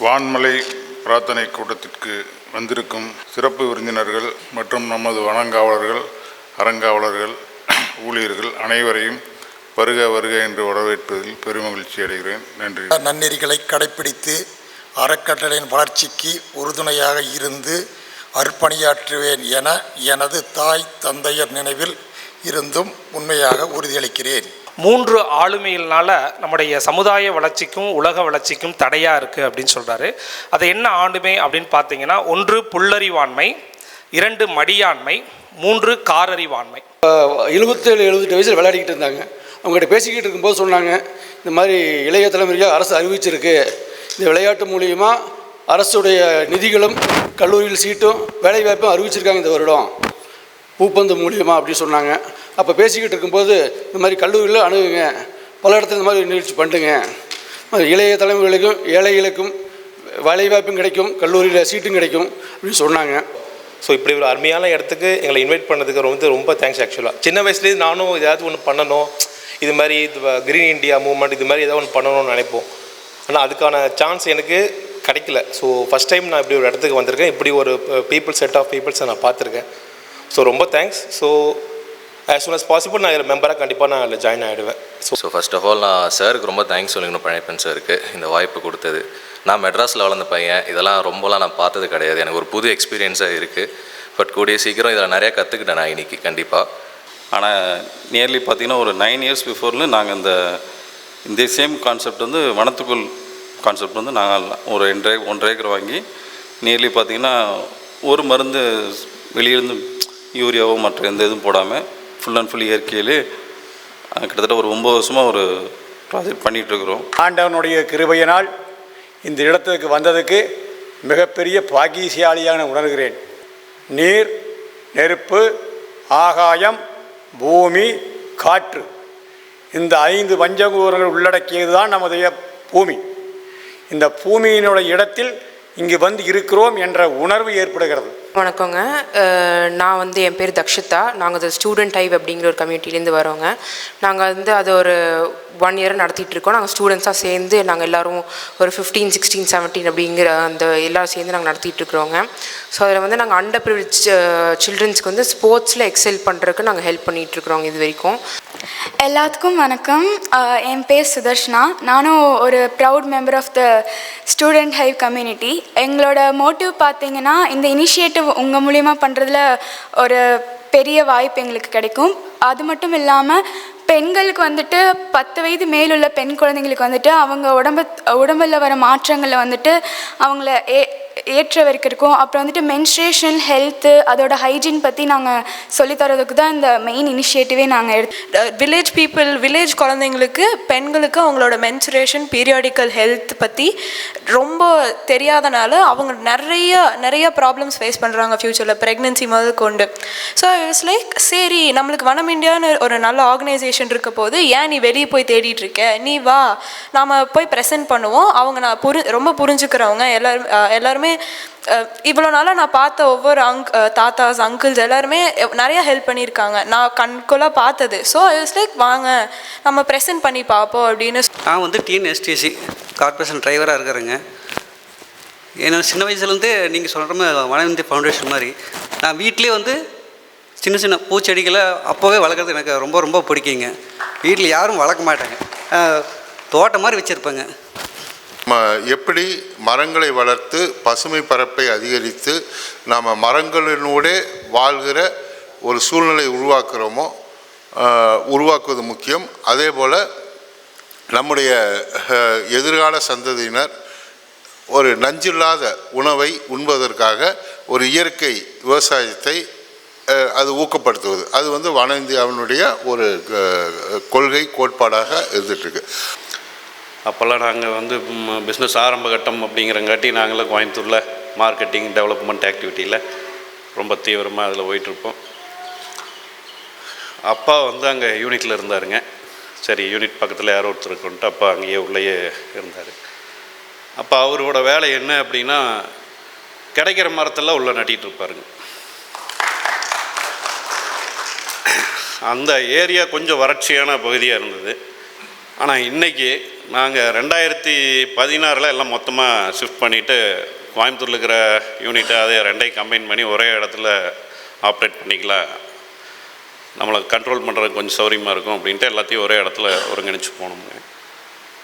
வான்மலை பிரார்த்தனை கூட்டத்திற்கு வந்திருக்கும் சிறப்பு விருந்தினர்கள் மற்றும் நமது வனங்காவலர்கள் அறங்காவலர்கள் ஊழியர்கள் அனைவரையும் வருக வருக என்று வரவேற்பதில் பெருமகிழ்ச்சி அடைகிறேன். நன்றி. நன்னெறிகளை கடைப்பிடித்து அறக்கட்டளையின் வளர்ச்சிக்கு உறுதுணையாக இருந்து அர்ப்பணியாற்றுவேன் என எனது தாய் தந்தையர் நினைவில் இருந்தும் உண்மையாக உறுதியளிக்கிறேன். மூன்று ஆளுமையினால நம்முடைய சமுதாய வளர்ச்சிக்கும் உலக வளர்ச்சிக்கும் தடையாக இருக்குது அப்படின்னு சொல்கிறாரு அது என்ன ஆளுமை அப்படின்னு பார்த்தீங்கன்னா ஒன்று புல்லறிவாண்மை இரண்டு மடியாண்மை மூன்று காரறிவாண்மை. எழுபத்தேழு எழுபத்தெட்டு வயசில் விளையாடிக்கிட்டு இருந்தாங்க. அவங்ககிட்ட பேசிக்கிட்டு இருக்கும்போது சொன்னாங்க இந்த மாதிரி இளைய தலைமுறையாக அரசு அறிவிச்சிருக்கு. இந்த விளையாட்டு மூலியமா அரசுடைய நிதிகளும் கல்லூரியில் சீட்டும் வேலைவாய்ப்பும் அறிவிச்சிருக்காங்க இந்த வருடம். பூப்பந்து மூலியமாக அப்படின்னு சொன்னாங்க. அப்போ பேசிக்கிட்டு இருக்கும்போது இந்த மாதிரி கல்லூரியில் அணுகுங்க. பல இடத்துல இந்த மாதிரி நிகழ்ச்சி பண்ணுங்க. இளைய தலைமுறைகளுக்கும் ஏழைகளுக்கும் வேலைவாய்ப்பும் கிடைக்கும் கல்லூரியில் சீட்டும் கிடைக்கும் அப்படின்னு சொன்னாங்க. ஸோ இப்படி ஒரு அருமையான இடத்துக்கு எங்களை இன்வைட் பண்ணதுக்கு ரொம்ப ரொம்ப தேங்க்ஸ் ஆக்சுவலாக சின்ன வயசுலேயே நானும் ஏதாவது ஒன்று பண்ணணும். இது மாதிரி இது கிரீன் இண்டியா மூவ்மெண்ட் இது மாதிரி ஏதாவது ஒன்று பண்ணணும்னு நினைப்போம். ஆனால் அதுக்கான சான்ஸ் எனக்கு கிடைக்கல. ஸோ ஃபஸ்ட் டைம் நான் இப்படி ஒரு இடத்துக்கு வந்திருக்கேன். இப்படி ஒரு பீப்புள் செட் ஆஃப் பீப்புள்ஸை நான் பார்த்துருக்கேன். ஸோ ரொம்ப thanks so as soon as possible நான் இதில் மெம்பராக கண்டிப்பாக நான் அதில் join ஆகிடுவேன் so so first of all நான் சாருக்கு ரொம்ப தேங்க்ஸ் சொல்லிக்கணும் பழனிப்பன் சாருக்கு இந்த வாய்ப்பு கொடுத்தது. நான் மெட்ராஸில் வளர்ந்த பையன் இதெல்லாம் ரொம்பலாம் நான் பார்த்தது கிடையாது. எனக்கு ஒரு புது எக்ஸ்பீரியன்ஸாக இருக்குது பட் கூடிய சீக்கிரம் இதில் நிறையா கற்றுக்கிட்டேன் நான் இன்னைக்கு கண்டிப்பாக ஆனால் நியர்லி பார்த்தீங்கன்னா ஒரு நைன் இயர்ஸ் பிஃபோர்ல நாங்கள் இந்த இந்த சேம் கான்செப்ட் வந்து வனத்துக்குள் கான்செப்ட் வந்து நாங்கள் ஒரு ரெண்டரை ஒன்றரை ஏக்கர் வாங்கி நியர்லி பார்த்தீங்கன்னா ஒரு மருந்து வெளியிருந்து யூரியாவோ மற்ற எந்த இதுவும் போடாமல் ஃபுல் அண்ட் ஃபுல் இயற்கையிலே கிட்டத்தட்ட ஒரு ஒம்பது வருஷமாக ஒரு ப்ராஜெக்ட் பண்ணிகிட்ருக்குறோம் ஆண்டவனுடைய கிருபையினால் இந்த இடத்துக்கு வந்ததுக்கு மிகப்பெரிய பாக்கியசாலியாக நான் உணர்கிறேன். நீர் நெருப்பு ஆகாயம் பூமி காற்று இந்த ஐந்து பஞ்சகூரங்கள் உள்ளடக்கியது தான் நமது பூமி. இந்த பூமியினுடைய இடத்தில் இங்கு வந்து இருக்கிறோம் என்ற உணர்வு ஏற்படுகிறது. வணக்கங்க. நான் வந்து என் பேர் தக்ஷிதா. நாங்கள் ஸ்டூடெண்ட் டைப் அப்படிங்கிற ஒரு கம்யூனிட்டிலேருந்து வரோங்க. நாங்கள் வந்து அது ஒரு ஒன் இயர் நடத்திட்டு இருக்கோம். நாங்கள் ஸ்டூடெண்ட்ஸாக சேர்ந்து நாங்கள் எல்லாரும் ஒரு ஃபிஃப்டீன் சிக்ஸ்டீன் செவன்டீன் அப்படிங்கிற அந்த எல்லோரும் சேர்ந்து நாங்கள் நடத்திட்டுருக்குறோங்க ஸோ அதில் வந்து நாங்கள் அண்டர் ப்ரிவிலேஜ் சில்ட்ரன்ஸ்க்கு வந்து ஸ்போர்ட்ஸில் எக்ஸல் பண்ணுறதுக்கு நாங்கள் ஹெல்ப் பண்ணிகிட்ருக்குறோங்க இது வரைக்கும். எல்லாத்துக்கும் வணக்கம். என் பேர் சுதர்ஷனா. நானும் ஒரு proud member of the student ஹைவ் community எங்களோட மோட்டிவ் பார்த்தீங்கன்னா இந்த இனிஷியேட்டிவ் உங்கள் மூலிமா பண்ணுறதுல ஒரு பெரிய வாய்ப்பு எங்களுக்கு கிடைக்கும். அது மட்டும் இல்லாமல் பெண்களுக்கு வந்துட்டு பத்து வயது மேலுள்ள பெண் குழந்தைங்களுக்கு வந்துட்டு அவங்க உடம்பு உடம்பில் வர மாற்றங்களை வந்துட்டு அவங்கள ஏ ஏற்ற வரைக்கும் அப்புறம் வந்துட்டு மென்ஸ்ட்ரேஷன் ஹெல்த்து அதோட ஹைஜீன் பற்றி நாங்கள் சொல்லித்தரதுக்கு தான் இந்த மெயின் இனிஷியேட்டிவே நாங்கள் எடுத்து வில்லேஜ் பீப்புள் வில்லேஜ் குழந்தைங்களுக்கு பெண்களுக்கு அவங்களோட மென்சுரேஷன் பீரியாடிக்கல் ஹெல்த் பற்றி ரொம்ப தெரியாதனால அவங்க நிறைய நிறைய ப்ராப்ளம்ஸ் ஃபேஸ் பண்ணுறாங்க ஃப்யூச்சரில் ப்ரெக்னென்சி முதல் கொண்டு. ஸோ இட்ஸ் லைக் சரி நம்மளுக்கு வனம் இந்தியான்னு ஒரு நல்ல ஆர்கனைசேஷன் இருக்க போது ஏன் நீ வெளியே போய் தேடிட்டு இருக்க? நீ வா நாம் போய் ப்ரெசென்ட் பண்ணுவோம். அவங்க நான் புரி ரொம்ப புரிஞ்சுக்கிறவங்க. எல்லாரும் எல்லாருமே இவ்வளோ நாளாக நான் பார்த்த ஒவ்வொரு அங் தாத்தாஸ் அங்கிள்ஸ் எல்லாருமே நிறையா ஹெல்ப் பண்ணியிருக்காங்க. நான் கண்கொள்ளாக பார்த்தது. ஸோ இட்ஸ் லைக் வாங்க நம்ம ப்ரெசென்ட் பண்ணி பார்ப்போம் அப்படின்னு நான் வந்து டிஎன்எஸ்டிசி கார்பரேஷன் டிரைவராக இருக்கிறேங்க. ஏன்னா சின்ன வயசுலேருந்தே நீங்கள் சொல்கிற மாதிரி வன ஃபவுண்டேஷன் மாதிரி. நான் வீட்டிலே வந்து சின்ன சின்ன பூச்செடிகளை அப்போவே வளர்க்குறது எனக்கு ரொம்ப ரொம்ப பிடிக்குங்க. வீட்டில் யாரும் வளர்க்க மாட்டாங்க. தோட்டம் மாதிரி வச்சுருப்பேங்க. ம- எப்படி மரங்களை வளர்த்து பசுமை பரப்பை அதிகரித்து நாம் மரங்களினூடே வாழ்கிற ஒரு சூழ்நிலை உருவாக்குறோமோ உருவாக்குவது முக்கியம். அதே போல் நம்முடைய எதிர்கால சந்ததியினர் ஒரு நஞ்சில்லாத உணவை உண்பதற்காக ஒரு இயற்கை விவசாயத்தை அது ஊக்கப்படுத்துவது. அது வந்து வன இந்தியாவினுடைய ஒரு கொள்கை கோட்பாடாக இருந்துகிட்ருக்கு அப்போல்லாம் நாங்கள் வந்து பிஸ்னஸ் ஆரம்ப கட்டம் அப்படிங்கிறங்காட்டி நாங்களாம் கோயம்புத்தூரில் மார்க்கெட்டிங் டெவலப்மெண்ட் ஆக்டிவிட்டியில் ரொம்ப தீவிரமாக அதில் போயிட்டுருப்போம். அப்பா வந்து அங்கே யூனிட்டில் இருந்தாருங்க. சரி யூனிட் பக்கத்தில் யாரோ ஒருத்தர் இருக்குன்ட்டு அப்பா அங்கேயே உள்ளேயே இருந்தார். அப்போ அவரோட வேலை என்ன அப்படின்னா கிடைக்கிற மரத்தெல்லாம் உள்ளே நட்டிகிட்டு இருப்பாருங்க அந்த ஏரியா கொஞ்சம் வறட்சியான பகுதியாக இருந்தது. ஆனால் இன்றைக்கி நாங்கள் ரெண்டாயிரத்தி பதினாறில் எல்லாம் மொத்தமாக ஷிஃப்ட் பண்ணிவிட்டு கோயம்புத்தூரில் இருக்கிற யூனிட்டை அதே ரெண்டையும் கம்பைன் பண்ணி ஒரே இடத்துல ஆப்ரேட் பண்ணிக்கலாம். நம்மளை கண்ட்ரோல் பண்ணுறதுக்கு கொஞ்சம் சௌரியமாக இருக்கும் அப்படின்ட்டு எல்லாத்தையும் ஒரே இடத்துல ஒருங்கிணைச்சு போனோம்ங்க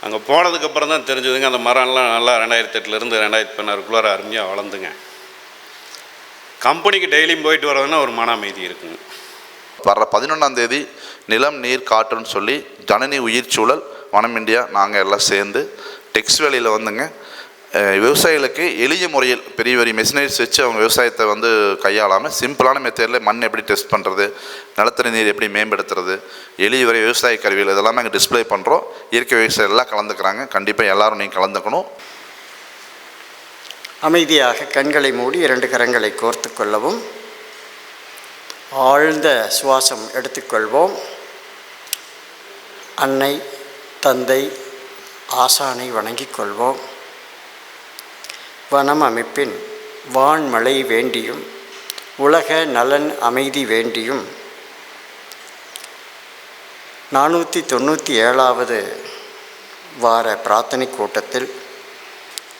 அங்கே போனதுக்கப்புறம் தான் தெரிஞ்சதுங்க அந்த மரம்லாம் நல்லா ரெண்டாயிரத்தி எட்டுலேருந்து ரெண்டாயிரத்தி பதினாறுக்குள்ளார அருமையாக வளர்ந்துங்க. கம்பெனிக்கு டெய்லியும் போயிட்டு வரதுன்னா ஒரு மன அமைதி இருக்குங்க. வர்ற பதினொன்றாம் தேதி நிலம் நீர் காற்றுன்னு சொல்லி ஜனனி உயிர் சூழல் வனம் இந்தியா நாங்கள் எல்லாம் சேர்ந்து டெக்ஸ் வேலையில் வந்துங்க. விவசாயிகளுக்கு எளிய முறையில் பெரிய பெரிய மெஷினரிஸ் வச்சு அவங்க விவசாயத்தை வந்து கையாளாமல் சிம்பிளான மெத்தேடில் மண் எப்படி டெஸ்ட் பண்ணுறது நிலத்தடி நீர் எப்படி மேம்படுத்துறது எளிய வரை விவசாய கருவிகள் இதெல்லாமே அங்கே டிஸ்ப்ளே பண்ணுறோம் இயற்கை விவசாயம் எல்லாம் கலந்துக்கிறாங்க. கண்டிப்பாக எல்லோரும் நீங்கள் கலந்துக்கணும். அமைதியாக கண்களை மூடி இரண்டு கரங்களை கோர்த்து கொள்ளவும். ஆழ்ந்த சுவாசம் எடுத்துக்கொள்வோம் அன்னை தந்தை ஆசானை வணங்கிக் கொள்வோம். வனம் அமைப்பின் வான்மழை வேண்டியும் உலக நலன் அமைதி வேண்டியும். நானூற்றி தொண்ணூற்றி ஏழாவது வார பிரார்த்தனை கூட்டத்தில்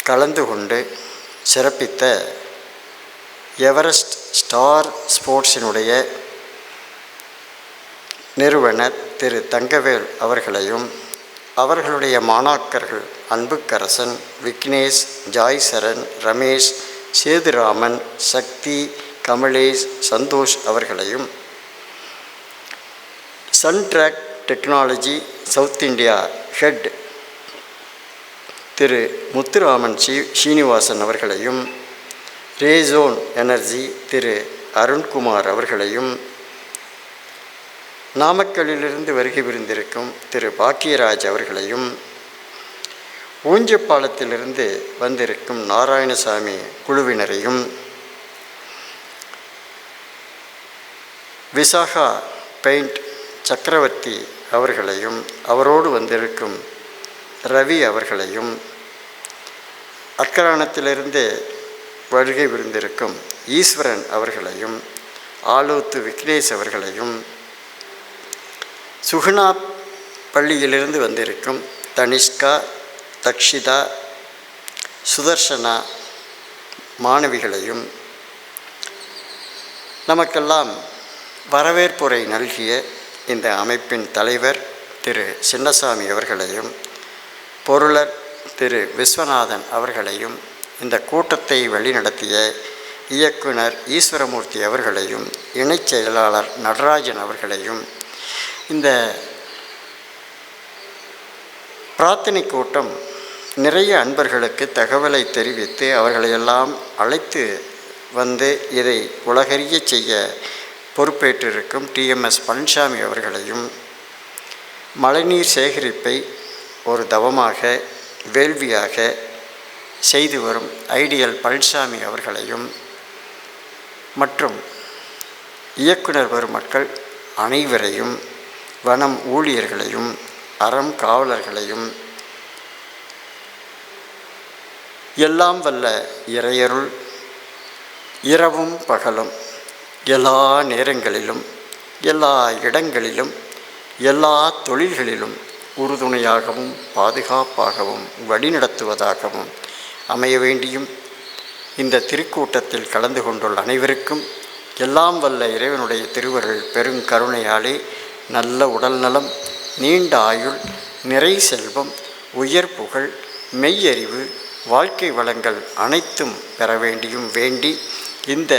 கலந்து கொண்டு சிறப்பித்த எவரெஸ்ட் ஸ்டார் ஸ்போர்ட்ஸினுடைய நிறுவனர் திரு தங்கவேல் அவர்களையும் அவர்களுடைய மாணாக்கர்கள் அன்புக்கரசன் விக்னேஷ் ஜாய் சரண் ரமேஷ் சேதுராமன் சக்தி கமலேஷ் சந்தோஷ் அவர்களையும் Suntrack technology south India head Thiru Muthuraman C Srinivasan அவர்களையும் ரேசோன் எனர்ஜி திரு அருண்குமார் அவர்களையும் நாமக்கல்லிலிருந்து வருகை புரிந்திருக்கும் திரு பாக்கியராஜ் அவர்களையும் ஊஞ்சப்பாலத்திலிருந்து வந்திருக்கும் நாராயணசாமி குழுவினரையும் விசாகா பெயிண்ட் சக்கரவர்த்தி அவர்களையும் அவரோடு வந்திருக்கும் ரவி அவர்களையும் அக்கராணத்திலிருந்து வருகை விருந்திருக்கும் ஈஸ்வரன் அவர்களையும் ஆலோத்து விக்னேஷ் அவர்களையும் சுகுணா பள்ளியிலிருந்து வந்திருக்கும் தனிஷ்கா தக்ஷிதா சுதர்ஷனா மாணவிகளையும் நமக்கெல்லாம் வரவேற்புரை நல்கிய இந்த அமைப்பின் தலைவர் திரு சின்னசாமி அவர்களையும் பொருளர் திரு விஸ்வநாதன் அவர்களையும் இந்த கூட்டத்தை வழிநடத்திய இயக்குனர் ஈஸ்வரமூர்த்தி அவர்களையும் இணைச் செயலாளர் நடராஜன் அவர்களையும் இந்த பிரார்த்தனை கூட்டம் நிறைய அன்பர்களுக்கு தகவலை தெரிவித்து அவர்களையெல்லாம் அழைத்து வந்து இதை உலகறிய செய்ய பொறுப்பேற்றிருக்கும் டிஎம்எஸ் பழனிசாமி அவர்களையும் மழைநீர் சேகரிப்பை ஒரு தவமாக வேள்வியாக செய்து வரும் ஐடியல் பழனிசாமி அவர்களையும் மற்றும் இயக்குனர் பெருமக்கள் அனைவரையும் வனம் ஊழியர்களையும் அறம் காவலர்களையும் எல்லாம் வல்ல இறையருள் இரவும் பகலும் எல்லா நேரங்களிலும் எல்லா இடங்களிலும் எல்லா தொழில்களிலும் உறுதுணையாகவும் பாதுகாப்பாகவும் வழிநடத்துவதாகவும் அமைய வேண்டியும் இந்த திருக்கூட்டத்தில் கலந்து கொண்டுள்ள அனைவருக்கும் எல்லாம் வல்ல இறைவனுடைய திருவருள் பெருங்கருணையாலே நல்ல உடல்நலம் நீண்ட ஆயுள் நிறை செல்வம் உயர் புகழ் மெய்யறிவு வாழ்க்கை வளங்கள் அனைத்தும் பெற வேண்டியும் வேண்டி இந்த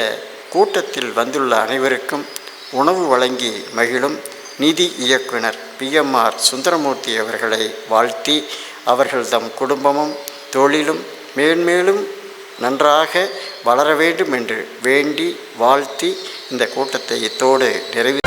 கூட்டத்தில் வந்துள்ள அனைவருக்கும் உணவு வழங்கி மகிழும் நிதி இயக்குனர் பிஎம்ஆர் சுந்தரமூர்த்தி அவர்களை வாழ்த்தி அவர்கள் தம் குடும்பமும் தொழிலும் மேன்மேலும் நன்றாக வளர வேண்டும் என்று வேண்டி வாழ்த்தி இந்த கூட்டத்தை இத்தோடு நிறைவு